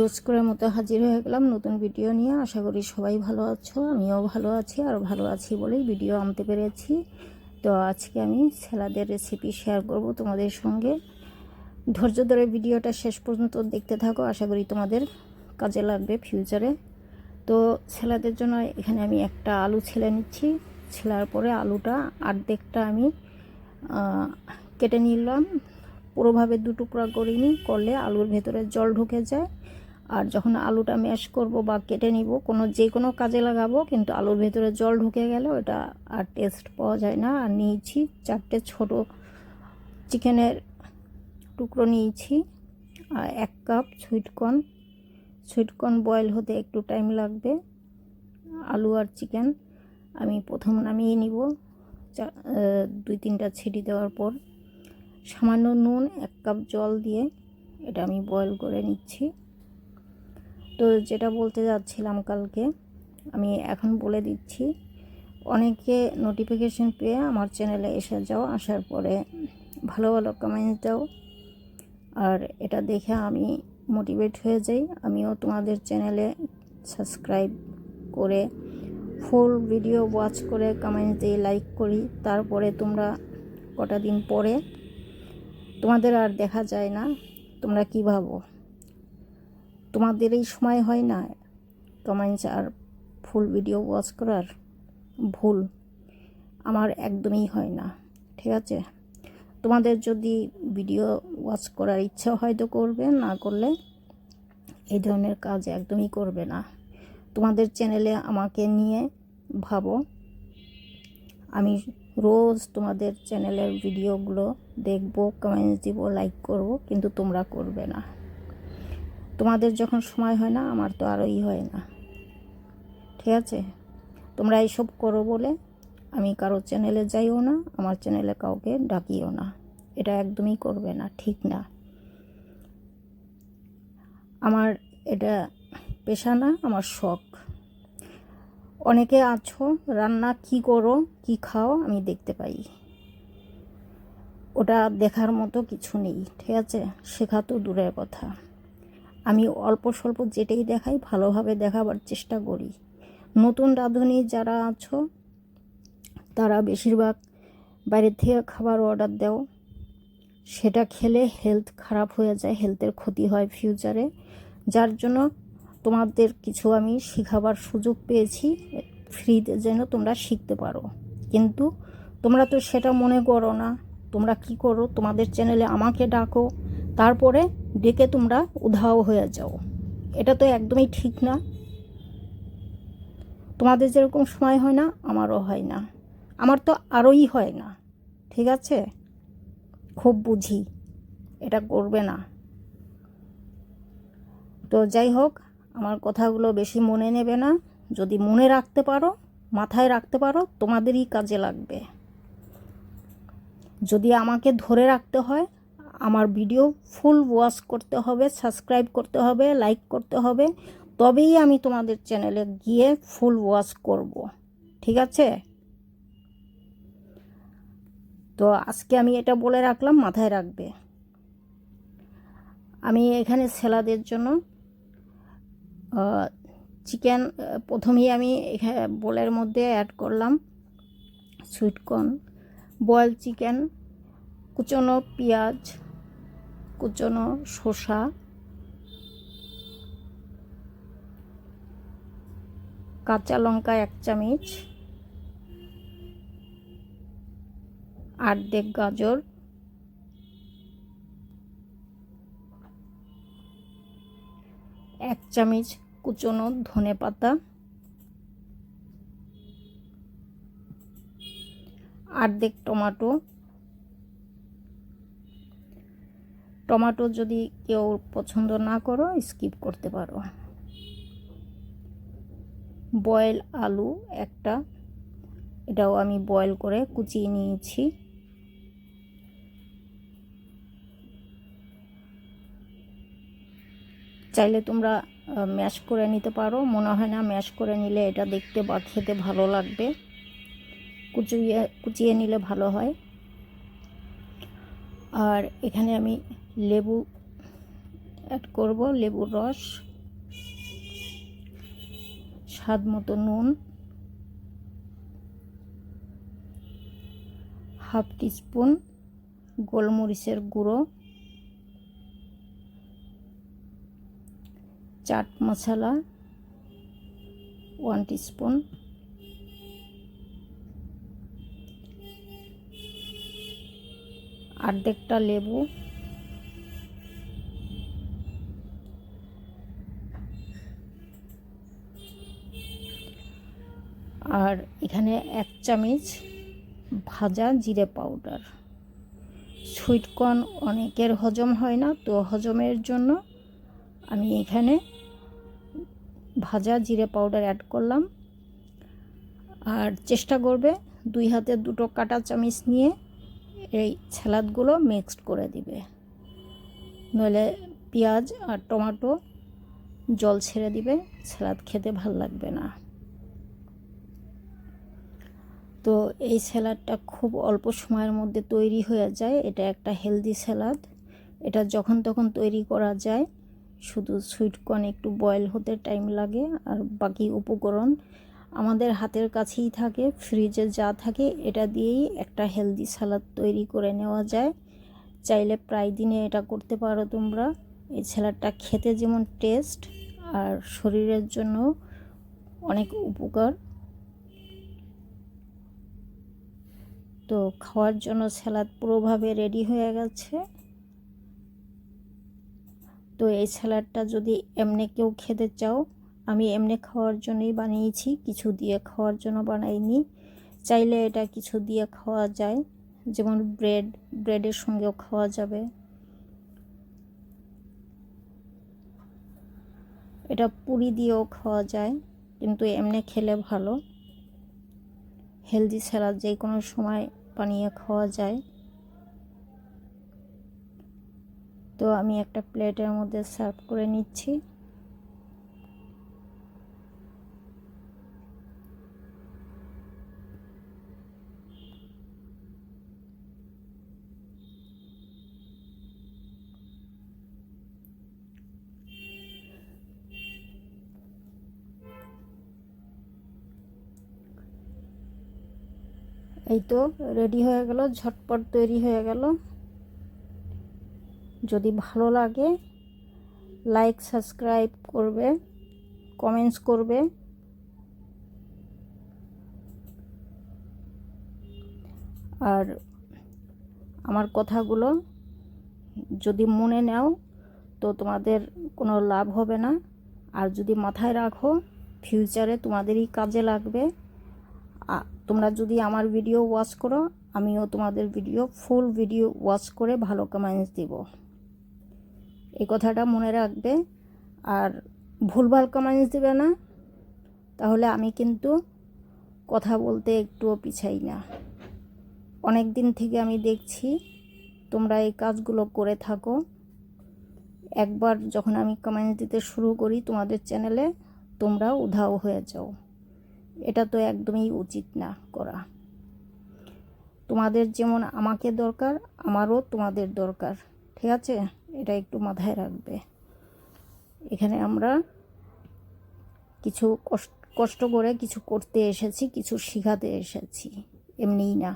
রোজ করে মতো হাজির হয়ে গেলাম। নতুন ভিডিও নিয়ে আশা করি সবাই ভালো আছো, আমিও ভালো আছি আর ভালো আছি বলেই ভিডিও আনতে পেরেছি। তো আজকে আমি স্যালাদের রেসিপি শেয়ার করব তোমাদের সঙ্গে। ধৈর্য ধরে ভিডিওটা শেষ পর্যন্ত দেখতে থাকো, আশা করি তোমাদের কাজে লাগবে ফিউচারে তো স্যালাদের জন্য এখানে আমি একটা আলু ছেলে নিচ্ছি। ছেলার পরে আলুটা আর্ধেকটা আমি কেটে নিলাম। পুরোভাবে দু টুকরা করিনি করলে আলুর ভেতরে জল ঢুকে যায়। আর যখন আলুটা ম্যাশ করব বা কেটে নিব, কোনো যে কোনো কাজে লাগাবো, কিন্তু আলুর ভেতরে জল ঢুকে গেল এটা আর টেস্ট পাওয়া যায় না। আর নিয়েছি চারটে ছোট চিকেনের টুকরো নিয়েছি, আর এক কাপ সুইটকর্ন সুইটকর্ন বয়েল হতে একটু টাইম লাগবে, আলু আর চিকেন আমি প্রথম নামিয়ে নিব দুই তিনটা ছিটি দেওয়ার পর। সামান্য নুন, এক কাপ জল দিয়ে এটা আমি বয়েল করে নিচ্ছি। তো যেটা বলতে যাচ্ছিলাম কালকে, আমি এখন বলে দিচ্ছি, অনেকে নোটিফিকেশন পেয়ে আমার চ্যানেলে এসে যাও, আসার পরে ভালো ভালো কমেন্ট দাও। আর এটা দেখে আমি মোটিভেট হয়ে যাই, আমিও তোমাদের চ্যানেলে সাবস্ক্রাইব করে ফুল ভিডিও ওয়াচ করে কমেন্ট দিয়ে লাইক করি। তারপরে তোমরা কটা দিন পরে তোমাদের আর দেখা যায় না, তোমরা কি ভাবো? তোমাদের এই সময় হয় না? কমেন্টস আর ফুল ভিডিও ওয়াচ করার ভুল আমার একদমই হয় না, ঠিক আছে? তোমাদের যদি ভিডিও ওয়াচ করার ইচ্ছা হয়তো করবে, না করলে এই ধরনের কাজ একদমই করবে না। তোমাদের চ্যানেলে আমাকে নিয়ে ভাবো। আমি রোজ তোমাদের চ্যানেলের ভিডিওগুলো দেখব কমেন্টস দিব লাইক করব, কিন্তু তোমরা করবে না। তোমাদের যখন সময় হয় না, আমার তো আরোই হয় না। ঠিক আছে? তোমরা এইসব করো বলে আমি কারও চ্যানেলে যাইও না, আমার চ্যানেলে কাউকে ডাকিও না। এটা একদমই করবে না, ঠিক না। আমার এটা পেশা না, আমার শখ। অনেকে আছো, রান্না কি করো, কি খাও, আমি দেখতে পাই। ওটা দেখার মতো কিছু নেই, ঠিক আছে? শেখা তো দূরের কথা। আমি অল্প স্বল্প যেটাই দেখাই, ভালোভাবে দেখাবার চেষ্টা করি। নতুন রাঁধুনি যারা আছো, তারা বেশিরভাগ বাইরে থেকে খাবার অর্ডার দাও। সেটা খেলে হেলথ খারাপ হয়ে যায় হেলথের ক্ষতি হয় ফিউচারে যার জন্য তোমাদের কিছু আমি শেখাবার সুযোগ পেয়েছি ফ্রিতে যেন তোমরা শিখতে পারো। কিন্তু তোমরা তো সেটা মনে করো না। তোমরা কি করো? তোমাদের চ্যানেলে আমাকে ডাকো। তারপরে ডেকে তোমরা উধাও হয়ে যাও। এটা তো একদমই ঠিক না। তোমাদের যেরকম সময় হয় না, আমারও হয় না। আমার তো আরোই হয় না, ঠিক আছে? খুব বুঝি, এটা করবে না। তো যাই হোক, আমার কথাগুলো বেশি মনে নেবে না। যদি মনে রাখতে পারো, মাথায় রাখতে পারো, তোমাদেরই কাজে লাগবে। যদি আমাকে ধরে রাখতে হয় আমার ভিডিও ফুল ওয়াচ করতে হবে, সাবস্ক্রাইব করতে হবে, লাইক করতে হবে। তবেই আমি তোমাদের চ্যানেলে গিয়ে ফুল ওয়াচ করব, ঠিক আছে? তো আজকে আমি এটা বলে রাখলাম, মাথায় রাখবে। আমি এখানে সেলাদের জন্য চিকেন প্রথমেই আমি এখানে বোলের মধ্যে অ্যাড করলাম সুইটকর্ন বয়েল চিকেন, কুচনো পেঁয়াজ কুচনো শসা। কাঁচা লঙ্কা এক চামচ। আর্ধেক গাজর। এক চামচ কুচনো ধনে পাতা। আর্ধেক টমাটো। টমাটো যদি কেউ পছন্দ না করো স্কিপ করতে পারো। বয়েল আলু একটা, এটাও আমি বয়েল করে কুচিয়ে নিয়েছি। চাইলে তোমরা ম্যাশ করে নিতে পারো। মনে হয় না ম্যাশ করে নিলে এটা দেখতে বা খেতে ভালো লাগবে। কুচিয়ে কুচিয়ে নিলে ভালো হয়। আর এখানে আমি লেবু অ্যাড করব, লেবুর রস, স্বাদ মতো নুন, হাফ টিস্পুন গোলমরিচের গুঁড়ো, চাট মশলা ওয়ান টিস্পুন অর্ধেকটা লেবু আর এখানে এক চামচ ভাজা জিরে পাউডার। সুইটকর্ন অনেকের হজম হয় না, তো হজমের জন্য আমি এখানে ভাজা জিরে পাউডার অ্যাড করলাম। আর চেষ্টা করবে দুই হাতে দুটো কাটা চামিচ নিয়ে এই স্যালাদগুলো মিক্সড করে দিবে। নইলে পেঁয়াজ আর টমেটো জল ছেড়ে দিবে স্যালাদ খেতে ভালো লাগবে না। তো এই স্যালাডটা খুব অল্প সময়ের মধ্যে তৈরি হয়ে যায়। এটা একটা হেলদি স্যালাদ এটা যখন তখন তৈরি করা যায়। শুধু সুইটকর্ন একটু বয়েল হতে টাইম লাগে আর বাকি উপকরণ আমাদের হাতের কাছেই থাকে, ফ্রিজে যা থাকে এটা দিয়েই একটা হেলদি সালাদ তৈরি করে নেওয়া যায়। চাইলে প্রায় দিনে এটা করতে পারো তোমরা। এই স্যালাডটা খেতে যেমন টেস্ট আর শরীরের জন্য অনেক উপকার। তো খাওয়ার জন্য স্যালাদ পুরোভাবে রেডি হয়ে গেছে। তো এই স্যালাডটা যদি এমনি কেউ খেতে চাও, আমি এমনি খাওয়ার জন্যই বানিয়েছি, কিছু দিয়ে খাওয়ার জন্য বানাইনি। চাইলে এটা কিছু দিয়ে খাওয়া যায়, যেমন ব্রেড, ব্রেডের সঙ্গেও খাওয়া যাবে। এটা পুরি দিয়েও খাওয়া যায়, কিন্তু এমনি খেলে ভালো। হেলদি স্যালাদ যে কোনো সময় বানিয়ে খাওয়া যায়। তো আমি একটা প্লেটের মধ্যে সার্ভ করে নিচ্ছি। এই তো রেডি হয়ে গেল, ঝটপট তৈরি হয়ে গেল। যদি ভালো লাগে লাইক সাবস্ক্রাইব করবে কমেন্টস করবে। আর আমার কথাগুলো যদি মনে নাও, তো তোমাদের কোনো লাভ হবে না। আর যদি মাথায় রাখো ফিউচারে তোমাদেরই কাজে লাগবে। তোমরা যদি আমার ভিডিও ওয়াচ করো, আমিও তোমাদের ভিডিও ফুল ভিডিও ওয়াচ করে ভালো কমেন্টস দিব। এই কথাটা মনে রাখবে। আর ভুলভাল কমেন্টস দেবে না। তাহলে আমি কিন্তু কথা বলতে একটুও পিছাই না। অনেক দিন থেকে আমি দেখছি, তোমরা এই কাজগুলো করে থাকো। একবার যখন আমি কমেন্টস দিতে শুরু করি তোমাদের চ্যানেলে তোমরা উধাও হয়ে যাও। এটা তো একদমই উচিত না করা। তোমাদের যেমন আমাকে দরকার, আমারও তোমাদের দরকার, ঠিক আছে? এটা একটু মাথায় রাখবে। এখানে আমরা কিছু কষ্ট কষ্ট করে কিছু করতে এসেছি, কিছু শেখাতে এসেছি, এমনিই না।